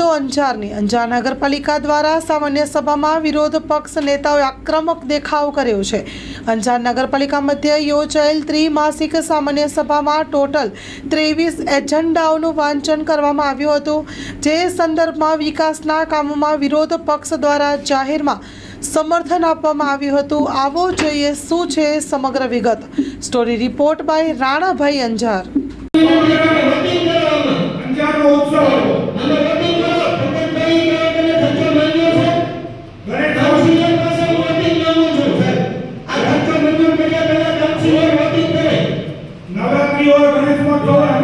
તો અંજારની અંજાર નગરપાલિકા દ્વારા સામાન્ય સભામાં વિરોધ પક્ષ નેતાઓએ આક્રમક દેખાવ કર્યો છે. અંજાર નગરપાલિકા મધ્યે યોજાયેલ ત્રિમાસિક સામાન્ય સભામાં ટોટલ ત્રેવીસ એજન્ડાઓનું વાંચન કરવામાં આવ્યું હતું. જે સંદર્ભમાં વિકાસના કામોમાં વિરોધ પક્ષ દ્વારા જાહેરમાં સમર્થન આપવામાં આવ્યું હતું. આવો જોઈએ શું છે સમગ્ર વિગત. Story report by Ranabhai Anjar. mais uma glória.